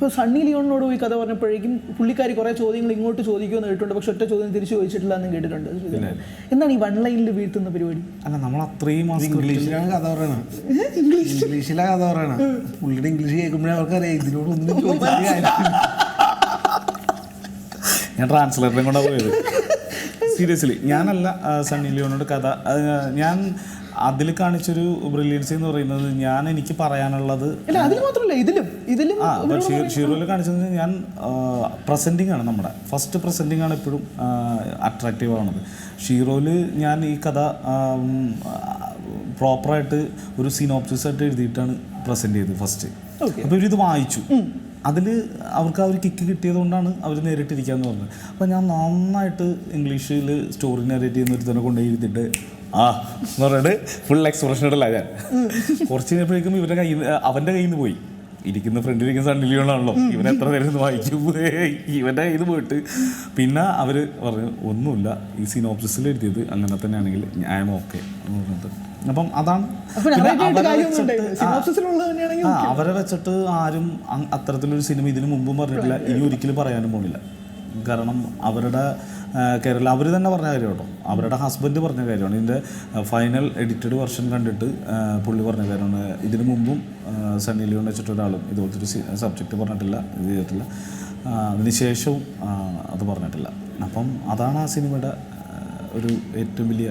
ഇപ്പോൾ സണ്ണി ലിയോണിനോട് പോയി കഥ പറഞ്ഞപ്പോഴേക്കും പുള്ളിക്കാരി കുറേ ചോദ്യങ്ങൾ ഇങ്ങോട്ട് ചോദിക്കുമെന്ന് കേട്ടിട്ടുണ്ട്. പക്ഷെ ഒറ്റ ചോദ്യം തിരിച്ചു ചോദിച്ചിട്ടില്ല എന്ന് കേട്ടിട്ടുണ്ട്. എന്താണ് ഈ വൺ ലൈനിൽ വീഴ്ത്തുന്ന പരിപാടി? അല്ല നമ്മൾ അത്രയും ഇംഗ്ലീഷിലാണ് കഥ പറയണം. ഇംഗ്ലീഷിലെ കഥ പറയണം. പുള്ളിയുടെ ഇംഗ്ലീഷ് കേൾക്കുമ്പോഴേ അവർക്കറിയാം. ഇതിനോട് ഒന്നും ചോദിക്കാൻ. ഞാൻ ട്രാൻസ്ലേറ്ററും കൊണ്ടാണ് പോയത്. സീരിയസ്ലി. ഞാനല്ല സണ്ണി ലിയോണോട് കഥ. ഞാൻ അതിൽ കാണിച്ചൊരു ബ്രില്യൻസി എന്ന് പറയുന്നത് ഞാൻ എനിക്ക് പറയാനുള്ളത് അതിൽ മാത്രമല്ല ഇതിലും ഇതിലും ഷീറോയിൽ കാണിച്ചത് ഞാൻ പ്രസന്റിംഗ് ആണ് നമ്മുടെ. ഫസ്റ്റ് പ്രസന്റിംഗ് ആണ് എപ്പോഴും അട്രാക്റ്റീവ് ആവുന്നത് ഷീറോയിൽ ഞാൻ ഈ കഥ പ്രോപ്പറായിട്ട് ഒരു സിനോപ്സിസ് ആയിട്ട് എഴുതിയിട്ടാണ് പ്രസന്റ് ചെയ്തത് ഫസ്റ്റ് അപ്പോൾ ഇവരിത് വായിച്ചു. അതിൽ അവർക്ക് ആ ഒരു കിക്ക് കിട്ടിയത് കൊണ്ടാണ് അവർ നേരിട്ടിരിക്കാന്ന് പറഞ്ഞത്. അപ്പോൾ ഞാൻ നന്നായിട്ട് ഇംഗ്ലീഷിൽ സ്റ്റോറി നേരേറ്റ് ചെയ്യുന്ന ഒരു തന്നെ കൊണ്ടുപോയി എഴുതിയിട്ട് ആ എന്ന് പറഞ്ഞിട്ട് ഫുൾ എക്സ്പ്രഷൻ ഇടല ഞാൻ. കുറച്ച് കഴിഞ്ഞപ്പോഴേക്കും ഇവരുടെ കയ്യിൽ അവന്റെ കയ്യിൽ നിന്ന് പോയി. ഇരിക്കുന്ന ഫ്രണ്ടിലിരിക്കുന്ന സണ്ണിലിയോണാണല്ലോ ഇവൻ എത്ര നേരം വായിക്കും? ഇവന്റെ ഇത് പോയിട്ട്. പിന്നെ അവർ പറഞ്ഞു ഒന്നുമില്ല. ഈ സിനോപ്സിസിൽ എഴുതിയത് അങ്ങനെ തന്നെയാണെങ്കിൽ ഞാൻ ഓക്കെ എന്ന് പറഞ്ഞിട്ട്. അപ്പം അതാണ്. അവരെ വെച്ചിട്ട് ആരും അത്തരത്തിലൊരു സിനിമ ഇതിനു മുമ്പും പറഞ്ഞിട്ടില്ല. ഇനി ഒരിക്കലും പറയാനും പോണില്ല. കാരണം അവരുടെ കേരള അവർ തന്നെ പറഞ്ഞ കാര്യം കേട്ടോ അവരുടെ ഹസ്ബൻഡ് പറഞ്ഞ കാര്യമാണ്. ഇതിന്റെ ഫൈനൽ എഡിറ്റഡ് വെർഷൻ കണ്ടിട്ട് പുള്ളി പറഞ്ഞ കാര്യമാണ്. ഇതിനു മുമ്പും സണ്ണി ലിയോൺ വെച്ചിട്ട് ഒരാളും ഇതുപോലത്തെ ഒരു സബ്ജക്റ്റ് പറഞ്ഞിട്ടില്ല. ഇത് ചെയ്തിട്ടില്ല. അതിനുശേഷവും അത് പറഞ്ഞിട്ടില്ല. അപ്പം അതാണ് ആ സിനിമയുടെ ഒരു ഏറ്റവും വലിയ